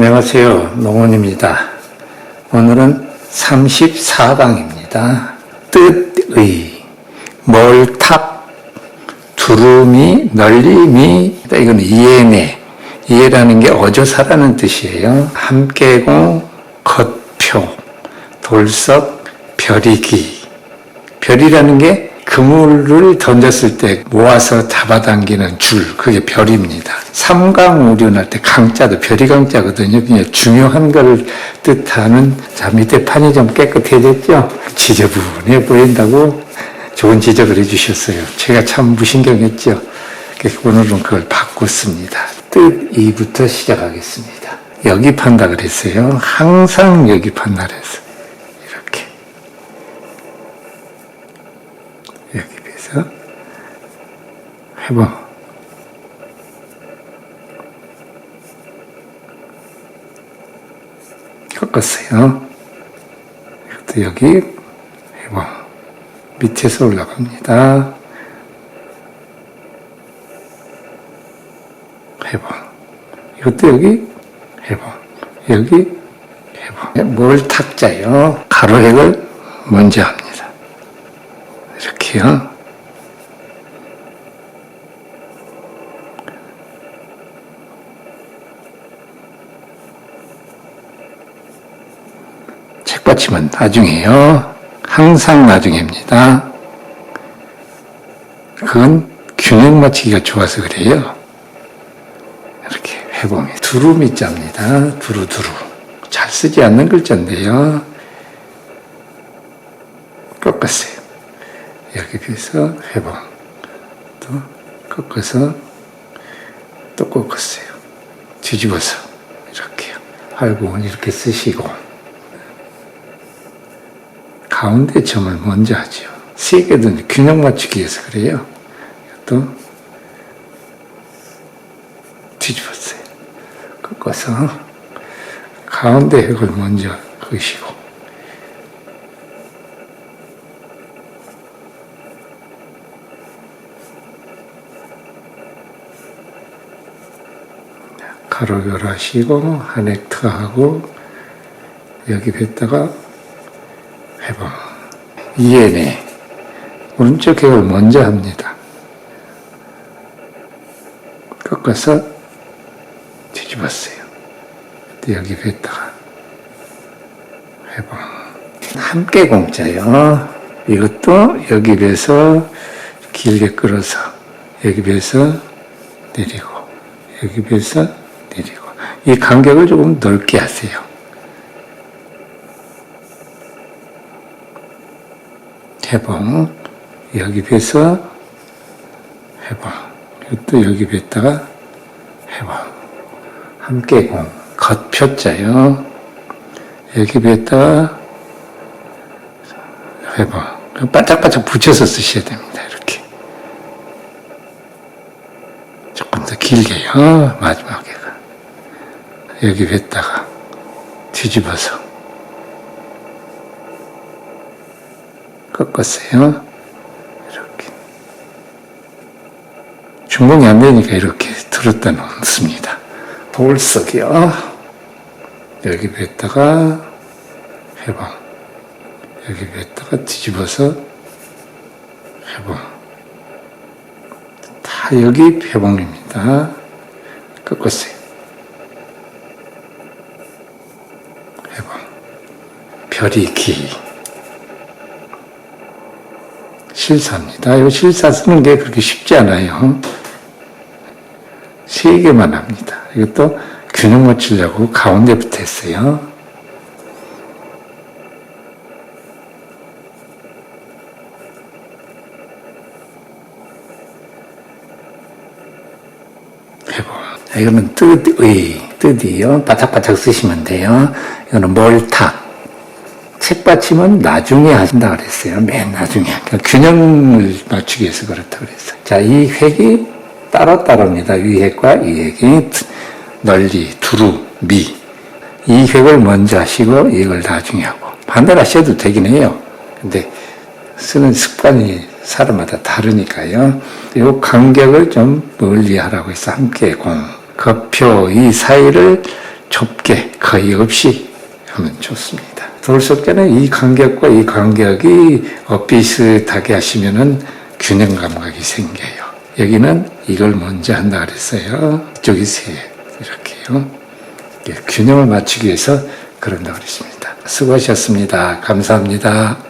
안녕하세요. 농원입니다. 오늘은 34강입니다. 뜻의, 몰탑, 두루미, 널림이, 이건 이해네. 이해라는 게 어조사라는 뜻이에요. 함께공, 겉표, 돌석, 별이기. 별이라는 게 그물을 던졌을 때 모아서 잡아당기는 줄, 그게 별입니다. 삼강우륜할 때 강자도 별이 강자거든요. 그냥 중요한 걸 뜻하는, 자, 밑에 판이 좀 깨끗해졌죠? 지저분해 보인다고 좋은 지적을 해주셨어요. 제가 참 무신경했죠? 오늘은 그걸 바꿨습니다. 뜻 2부터 시작하겠습니다. 여기 판다 그랬어요. 항상 여기 판다 그랬어요. 이렇게. 여기 비해서 해봐. 꺾었어요. 이것도 여기 해봐. 밑에서 올라갑니다. 해봐. 이것도 여기 해봐. 여기 해봐. 뭘 탁자요? 가로획을 먼저 합니다. 이렇게요. 책받침은 나중에요. 항상 나중에입니다. 그건 균형 맞추기가 좋아서 그래요. 이렇게 해보면 두루미 자입니다. 두루두루. 잘 쓰지 않는 글자인데요. 꺾었어요. 여기 비해서 해보. 또 꺾어서 또 꺾었어요. 뒤집어서 이렇게요. 활공은 이렇게 쓰시고 가운데 점을 먼저 하죠. 세 개도 균형 맞추기 위해서 그래요. 또 뒤집었어요. 꺾어서 가운데 획을 먼저 그으시고 가로 열하시고 한획 트하고 여기 뱉다가 해봐. 이해네. 오른쪽 획을 먼저 합니다. 꺾어서 뒤집었어요. 또 여기 뱉다가 해봐. 함께 공짜요. 이것도 여기 배서 길게 끌어서 여기 배서 내리고 여기 배서 이 간격을 조금 넓게 하세요. 해봉 여기 배서 해봉 이것도 여기 뱉다가 해봉. 함께 공 겉표자요. 여기 뱉다가 해봉. 바짝바짝 붙여서 쓰셔야 됩니다. 이렇게. 조금 더 길게요. 마지막에가 여기 뱉다가 뒤집어서 꺾었어요. 이렇게. 중공이 안 되니까 이렇게 들었다 놓습니다. 돌석이요. 여기 뱉다가 해봐. 여기 뱉다가 뒤집어서 해봐. 다 여기 해봉입니다. 꺾었어요. 해봐. 별이 기. 실사입니다. 이 실사 쓰는 게 그렇게 쉽지 않아요. 세 개만 합니다. 이것도 균형 맞추려고 가운데부터 했어요. 이거는 뜻의, 뜻이요. 바짝바짝 쓰시면 돼요. 이거는 몰탁. 책받침은 나중에 하신다 그랬어요. 맨 나중에. 그러니까 균형을 맞추기 위해서 그렇다 그랬어요. 자, 이 획이 따로따로입니다. 위 획과 이 획이 널리, 두루, 미. 이 획을 먼저 하시고 이 획을 나중에 하고. 반대로 하셔도 되긴 해요. 근데 쓰는 습관이 사람마다 다르니까요. 이 간격을 좀 멀리 하라고 해서 함께 공, 겉표 이 사이를 좁게 거의 없이 하면 좋습니다. 돌 속에는 이 간격과 이 간격이 어, 비슷하게 하시면은 균형 감각이 생겨요. 여기는 이걸 먼저 한다 그랬어요. 이쪽이 세 이렇게요. 예, 균형을 맞추기 위해서 그런다 그랬습니다. 수고하셨습니다. 감사합니다.